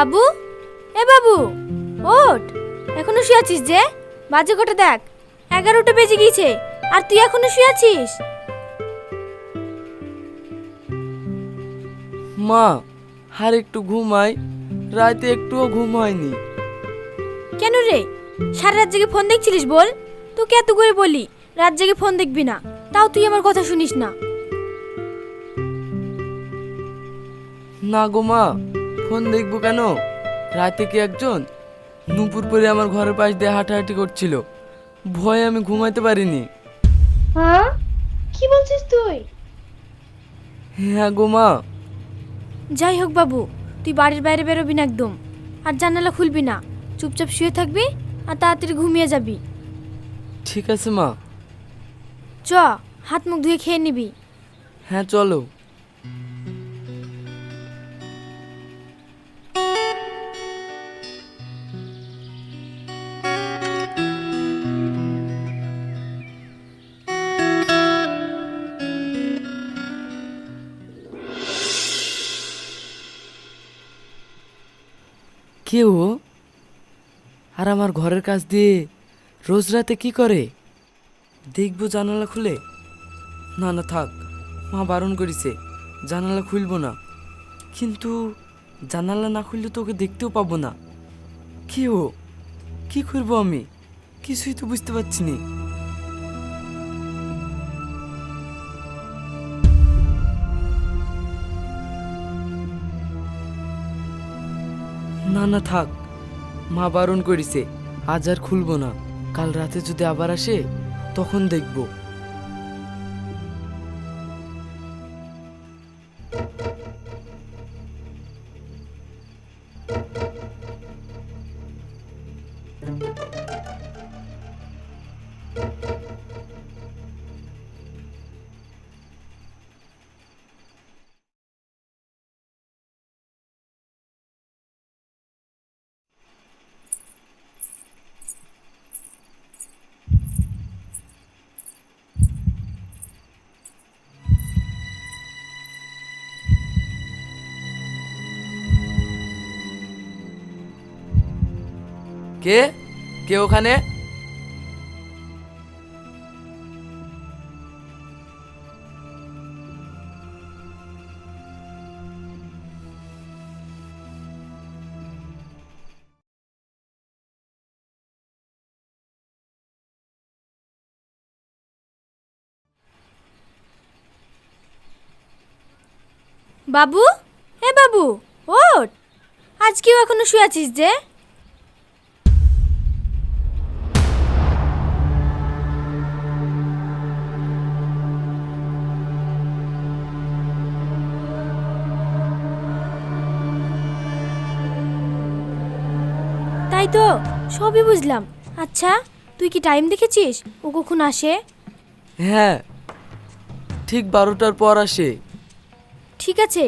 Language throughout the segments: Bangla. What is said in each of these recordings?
বাবু? এ বাবু ওঠ। এখনও শুয়ে আছিস যে? বাজে কটা দেখ। এগারোটা বেজে গিয়েছে। আর তুই এখনও শুয়ে আছিস? মা আর একটু ঘুমাই। রাতে একটুও ঘুম হয়নি। কেন রে? সারা রাত জেগে ফোন দেখছিলিস বল? তোকে এত করে বলি রাত জেগে ফোন দেখবি না। তাও তুই আমার কথা শুনিস না। না গো মা ফোন দেখব কেন? রাতে কি একজন? নুপুর পরে আমার ঘরের পাশ দিয়ে হাঁটাহাঁটি করছিল। ভয়ে আমি ঘুমাইতে পারিনি। হ্যাঁ কি বলছিস তুই? হ্যাঁ গো মা। যাই হোক বাবু তুই বাড়ির বাইরে বেরোবি না একদম। আর জানালা খুলবি না। চুপচাপ শুয়ে থাকবি আর তাড়াতাড়ি ঘুমিয়ে যাবি। ঠিক আছে মা। চ হাত মুখ ধুয়ে খেয়ে নিবি। হ্যাঁ চলো। কে ও আর আমার ঘরের কাছ দিয়ে রোজ রাতে কি করে? দেখব জানালা খুলে। না না, থাক, মা বারণ করেছে, জানালা খুলবো না। কিন্তু জানালা না খুললে তো ওকে দেখতেও পাবো না। কি ও কি করব আমি? কিছুই তো বুঝতে পারছি না। না না, থাক। মা বারণ করেছে, আজ আর খুলবো না। কাল রাতে যদি আবার আসে, তখন দেখব। কে? কে ওখানে? বাবু? এ বাবু ওঠ। আজকেও এখনও শুয়ে আছিস যে? তাই তো? সবই বুঝলাম। আচ্ছা তুই কি টাইম দেখেছিস? ও কখন আসে? হ্যাঁ ঠিক বারোটার পর আসে। ঠিক আছে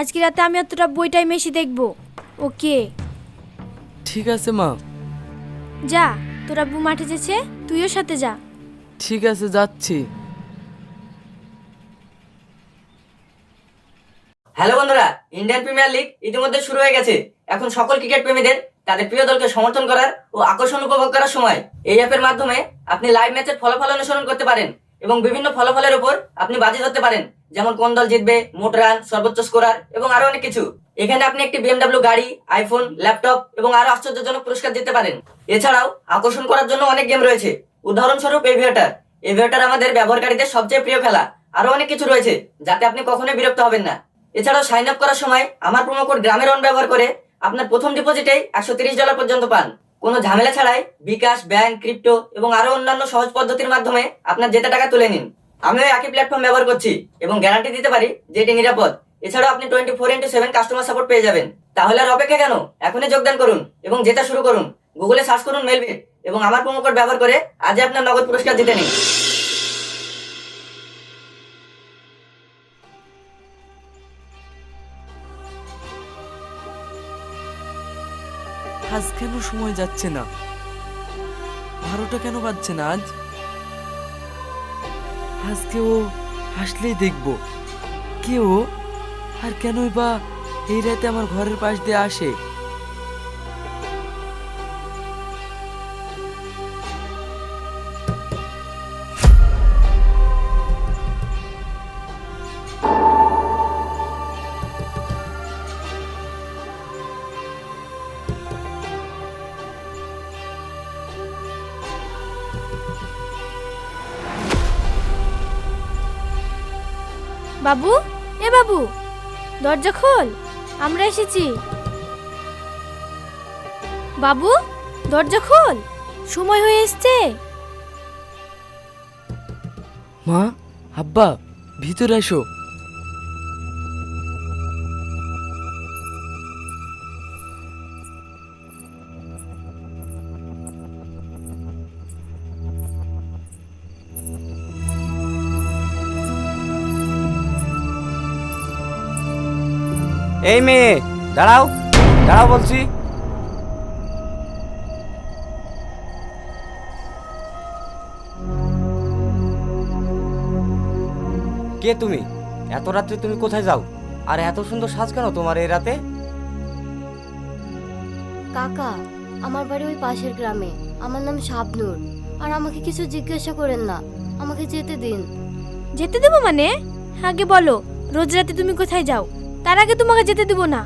আজকে রাতে আমি অতটা বই টাইম এসে দেখব। ওকে। ঠিক আছে মা। যা তোর আব্বু মাঠে যেছে তুইও সাথে যা। ঠিক আছে যাচ্ছি। হ্যালো বন্ধুরা ইন্ডিয়ান প্রিমিয়ার লিগ ইতিমধ্যে শুরু হয়ে গেছে। এখন সকল ক্রিকেট প্রেমীদের তাদের প্রিয় দলকে সমর্থন করার ও আকর্ষণ উপভোগ করার সময় এই অ্যাপের মাধ্যমে আপনি লাইভ ম্যাচের ফলাফল অনুসরণ করতে পারেন এবং বিভিন্ন ফলাফলের উপর আপনি বাজি ধরতে পারেন। যেমন কোন দল জিতবে, মোট রান সর্বোচ্চ স্কোরার এবং আরও অনেক কিছু। এখানে আপনি একটি বিএমডাব্লিউ গাড়ি আইফোন ল্যাপটপ এবং আরও আশ্চর্যজনক পুরস্কার জিততে পারেন। এছাড়াও আকর্ষণ করার জন্য অনেক গেম রয়েছে। উদাহরণস্বরূপ এভিয়েটার এভিয়েটার আমাদের ব্যবহারকারীদের সবচেয়ে প্রিয় খেলা। আরও অনেক কিছু রয়েছে, যাতে আপনি কখনোই বিরক্ত হবেন না। এছাড়াও সাইন আপ করার সময় আমার প্রোমো কোড গ্রামের অন ব্যবহার করে আপনার প্রথম ডিপোজিটেই একশো তিরিশ ডলার পর্যন্ত পান। কোনো ঝামেলা ছাড়াই বিকাশ, ব্যাংক ক্রিপ্টো এবং আরও অন্যান্য সহজ পদ্ধতির মাধ্যমে আপনার যেতে টাকা তুলে নিন। আমিও একই প্ল্যাটফর্ম ব্যবহার করছি এবং গ্যারান্টি দিতে পারি যে এটি নিরাপদ। এছাড়াও আপনি twenty four into seven customer support পেয়ে যাবেন। তাহলে আর অপেক্ষা কেন? এখনই যোগদান করুন এবং জেতা শুরু করুন। গুগলে সার্চ করুন মেলবিট এবং আমার প্রোমো কোড ব্যবহার করে আজই আপনার নগদ পুরস্কার জিতে নিন। আজ কেন সময় যাচ্ছে না? বারোটা কেন বাজছে না আজ? আজকে ও আসলেই দেখব। কে ও? আর কেনই বা এই রাতে আমার ঘরের পাশ দিয়ে আসে? বাবু, এ বাবু, দরজা খোল, আমরা এসেছি। বাবু, দরজা খোল, সময় হয়ে এসছে। মা, আব্বা, ভিতরে এসো। এই মেয়ে দাঁড়াও দাঁড়াও বলছি। কে তুমি? এত রাত্রে তুমি কোথায় যাও? আর এত সুন্দর সাজ কেন তোমার এই রাতে? কাকা আমার বাড়ি ওই পাশের গ্রামে। আমার নাম শাবনূর। আর আমাকে কিছু জিজ্ঞাসা করেন না। আমাকে যেতে দিন। যেতে দেবো মানে? আগে বলো রোজ রাতে তুমি কোথায় যাও? তার আগে তোমাকে যেতে দেবো না।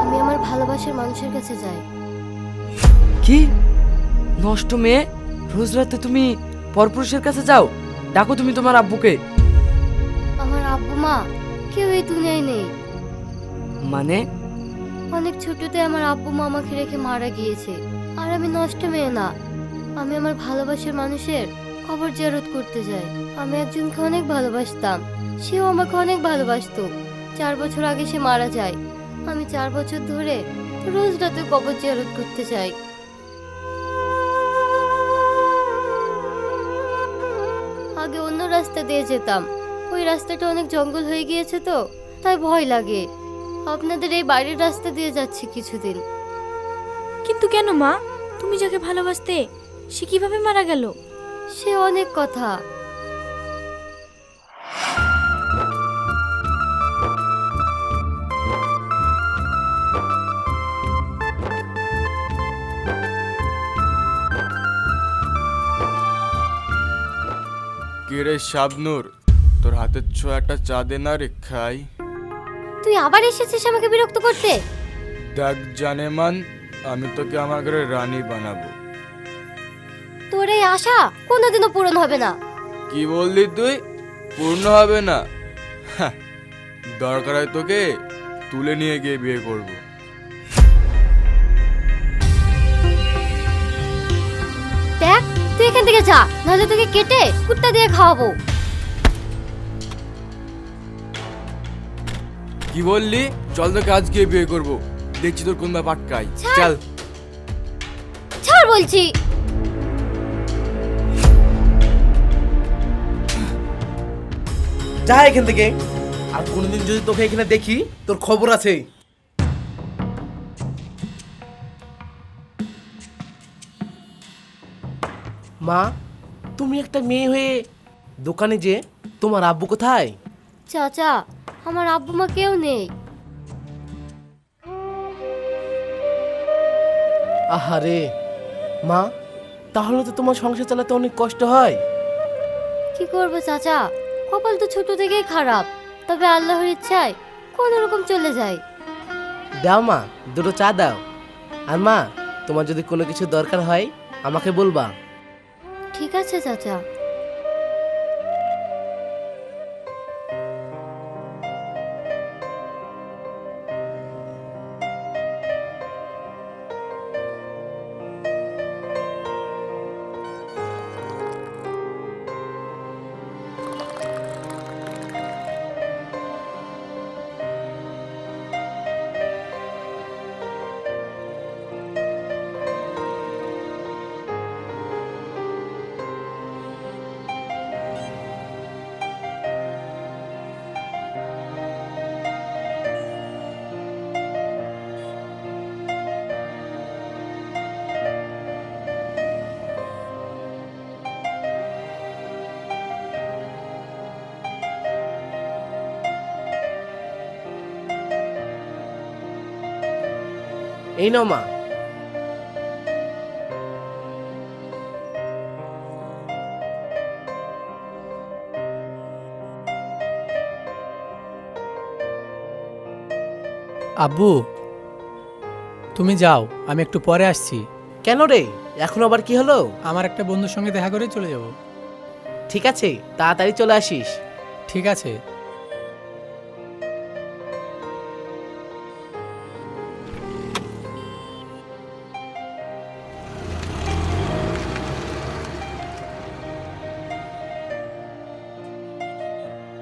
আমি আমার ভালোবাসার মানুষের কাছে যাই। কি? নষ্ট মেয়ে? রোজ রাতে তুমি পরপুরুষের কাছে যাও? ডাকো তুমি তোমার আব্বুকে। আমার আব্বু মা কেউ এই দুনিয়ায় নেই। মানে? অনেক ছোটতে আমার আব্বু মা আমাকে রেখে মারা গিয়েছে। আর আমি নষ্ট মেয়ে না। আমি আমার ভালোবাসার মানুষের খবর জেরত করতে যাই। আমি একজনকে অনেক ভালোবাসতাম। সেও আমাকে অনেক ভালোবাসতো। চার বছর আগে সে মারা যায়। আমি চার বছর ধরে রোজ রাতে কবর জিয়ারত করতে চাই। আগে অন্য রাস্তা দিয়ে যেতাম। ওই রাস্তাটা অনেক জঙ্গল হয়ে গিয়েছে তো তাই ভয় লাগে। আপনাদের এই বাড়ির রাস্তা দিয়ে যাচ্ছি কিছুদিন। কিন্তু কেন মা? তুমি যাকে ভালোবাসতে সে কীভাবে মারা গেল? সে অনেক কথা। কে রে শাবনুর? তোর হাতের ছোঁয়াটা চা দে না রে খাই। তুই আবার এসেছিস আমাকে বিরক্ত করতে? দেখ জানেমান আমি তোকে আমার ঘরে রানী বানাবো। তোর এই আশা কোনোদিনও পূরণ হবে না। কি বললি তুই? পূর্ণ হবে না। হ্যাঁ, দরকার হয় তোকে তুলে নিয়ে গিয়ে বিয়ে করব। তুই এখান থেকে যা নাহলে তোকে কেটে কুত্তা দিয়ে খাওয়াবো। কি বললি? চল তোকে আজকে বিয়ে করব। দেখছি তোর কোন ব্যাপার কাই ছাড়। চল। ছাড় বলছি। যা এখান থেকে। আর কোনোদিন যদি তোকে এখানে দেখি তোর খবর আছে মা তুমি একটা মেয়ে হয়ে দোকানে যে তোমার আব্বু কোথায়? চাচা আমার আব্বু মা কেউ নেই। আহারে মা তাহলে তো তোমার সংসার চালাতে অনেক কষ্ট হয়। কি করব চাচা? কপাল তো ছোট থেকেই খারাপ তবে আল্লাহর ইচ্ছায় কোন রকম চলে যায়। দাও মা দুটো চা দাও। আর মা তোমার যদি কোনো কিছু দরকার হয় আমাকে বলবা। ঠিক আছে চাচা। এই নাও মা। আব্বু তুমি যাও আমি একটু পরে আসছি। কেন রে? এখন আবার কি হলো? আমার একটা বন্ধুর সঙ্গে দেখা করে চলে যাব। ঠিক আছে তাড়াতাড়ি চলে আসিস। ঠিক আছে।